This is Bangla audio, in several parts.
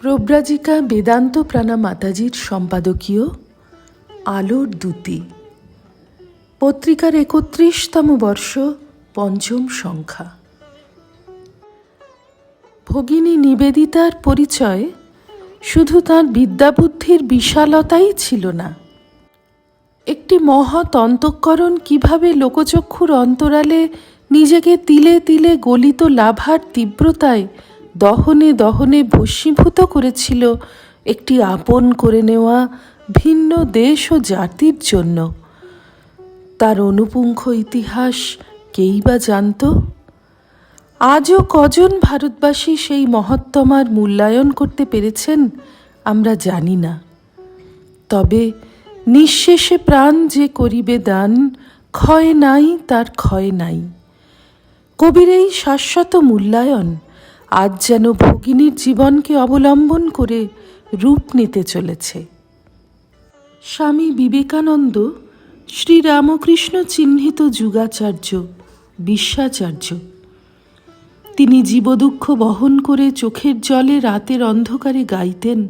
প্রব্রাজিকা বেদান্ত প্রাণা মাতাজির সম্পাদকীয়, আলোর দূতি পত্রিকার একত্রিশতম বর্ষ, পঞ্চম সংখ্যা। ভগিনী নিবেদিতার পরিচয় শুধু তার বিদ্যাবুদ্ধির বিশালতাই ছিল না। একটি মহৎ অন্তঃকরণ কীভাবে লোকচক্ষুর অন্তরালে নিজেকে তিলে তিলে গলিত লাভার তীব্রতায় দহনে দহনে ভস্মীভূত করেছিল একটি আপন করে নেওয়া ভিন্ন দেশ ও জাতির জন্য। তার অনুপুঙ্খ ইতিহাস কেই বা জানত? আজও কজন ভারতবাসী সেই মহত্তমার মূল্যায়ন করতে পেরেছেন আমরা জানি না। তবে নিঃশেষে প্রাণ যে করিবে দান, ক্ষয় নাই তার ক্ষয় নাই। কবির এই শাশ্বত মূল্যায়ন আজ যেন ভগিনীর জীবনকে অবলম্বন করে রূপ নিতে চলেছে। স্বামী বিবেকানন্দ, শ্রীরামকৃষ্ণ চিহ্নিত যুগাচার্য, বিশ্বাচার্য। তিনি জীবদুঃখ বহন করে চোখের জলে রাতের অন্ধকারে গাইতেন,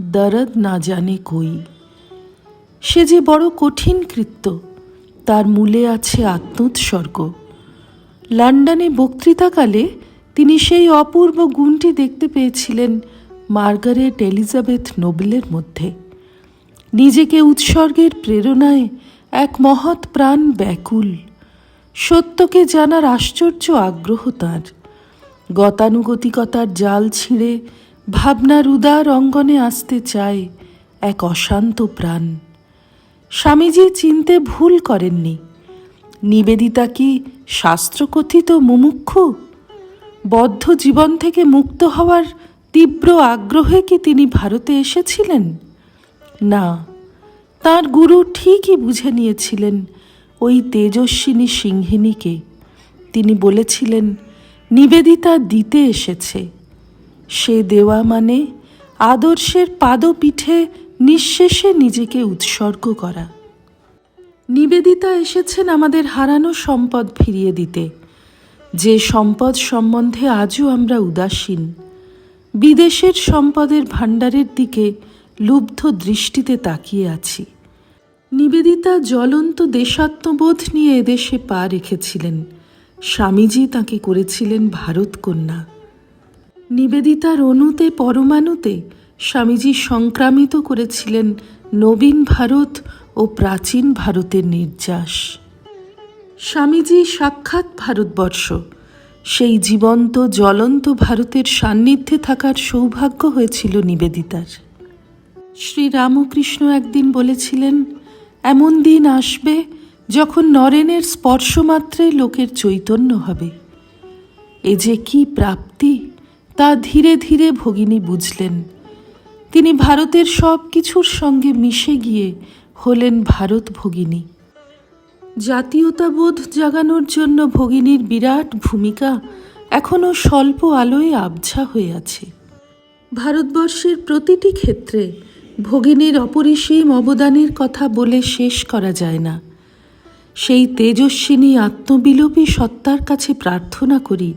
দরদ না জানে কই। সে যে বড় কঠিন কৃত্য, তার মূলে আছে আত্মোৎসর্গ। লন্ডনে বক্তৃতাকালে তিনি সেই অপূর্ব গুণটি দেখতে পেয়েছিলেন মার্গারেট এলিজাবেথ নোবেলের মধ্যে। নিজেকে উৎসর্গের প্রেরণায় এক মহৎ প্রাণ ব্যাকুল। সত্যকে জানার আশ্চর্য আগ্রহ তাঁর। গতানুগতিকতার জাল ছিঁড়ে ভাবনার উদার অঙ্গনে আসতে চায় এক অশান্ত প্রাণ। স্বামীজি চিনতে ভুল করেননি। নিবেদিতা কি শাস্ত্রকথিত মুমুক্ষু? বদ্ধ জীবন থেকে মুক্ত হওয়ার তীব্র আগ্রহে কি তিনি ভারতে এসেছিলেন? না, তার গুরু ঠিকই বুঝে নিয়েছিলেন ওই তেজস্বিনী সিংহিনীকে তিনি বলেছিলেন, নিবেদিতা দিতে এসেছে। সে দেওয়া মানে আদর্শের পাদপীঠে নিঃশেষে নিজেকে উৎসর্গ করা। নিবেদিতা এসেছেন আমাদের হারানো সম্পদ ফিরিয়ে দিতে। যে সম্পদ সম্বন্ধে আজও আমরা উদাসীন, বিদেশের সম্পদের ভাণ্ডারের দিকে লুব্ধ দৃষ্টিতে তাকিয়ে আছি। নিবেদিতা জ্বলন্ত দেশাত্মবোধ নিয়ে এদেশে পা রেখেছিলেন। স্বামীজি তাকে করেছিলেন ভারত কন্যা। নিবেদিতার অনুতে পরমাণুতে স্বামীজি সংক্রামিত করেছিলেন নবীন ভারত ও প্রাচীন ভারতের নির্যাস। স্বামীজি সাক্ষাৎ ভারতবর্ষ। সেই জীবন্ত, জ্বলন্ত ভারতের সান্নিধ্যে থাকার সৌভাগ্য হয়েছিল নিবেদিতার। শ্রী রামকৃষ্ণ একদিন বলেছিলেন, এমন দিন আসবে যখন নরেনের স্পর্শমাত্রে লোকের চৈতন্য হবে। এ যে কি প্রাপ্তি, তা ধীরে ধীরে ভগিনী বুঝলেন। তিনি ভারতের সব কিছুর সঙ্গে মিশে গিয়ে হলেন ভারত ভগিনী। জাতীয়তাবোধ জাগানোর জন্য ভগিনীর বিরাট ভূমিকা এখনও স্বল্প আলোয় আবঝা হয়ে আছে। ভারতবর্ষের প্রতিটি ক্ষেত্রে ভগিনীর অপরিসীম অবদানের কথা বলে শেষ করা যায় না। সেই তেজস্বিনী আত্মবিলোপী সত্তার কাছে প্রার্থনা করি,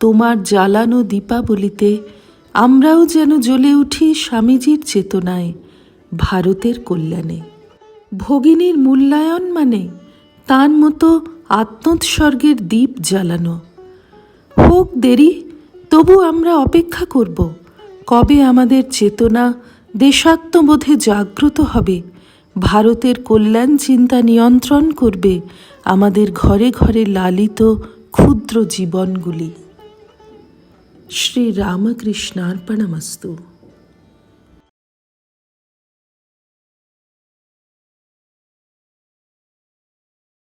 তোমার জ্বালানো দীপাবলিতে আমরাও যেন জ্বলে উঠি স্বামীজির চেতনায় ভারতের কল্যাণে। ভগিনীর মূল্যায়ন মানে তার মতো আত্মোৎসর্গের দ্বীপ জ্বালানো। হোক দেরি, তবু আমরা অপেক্ষা করব। কবে আমাদের চেতনা দেশাত্মবোধে জাগ্রত হবে? ভারতের কল্যাণ চিন্তা নিয়ন্ত্রণ করবে আমাদের ঘরে ঘরে লালিত ক্ষুদ্র জীবনগুলি। শ্রী রামকৃষ্ণার্পণমস্তু।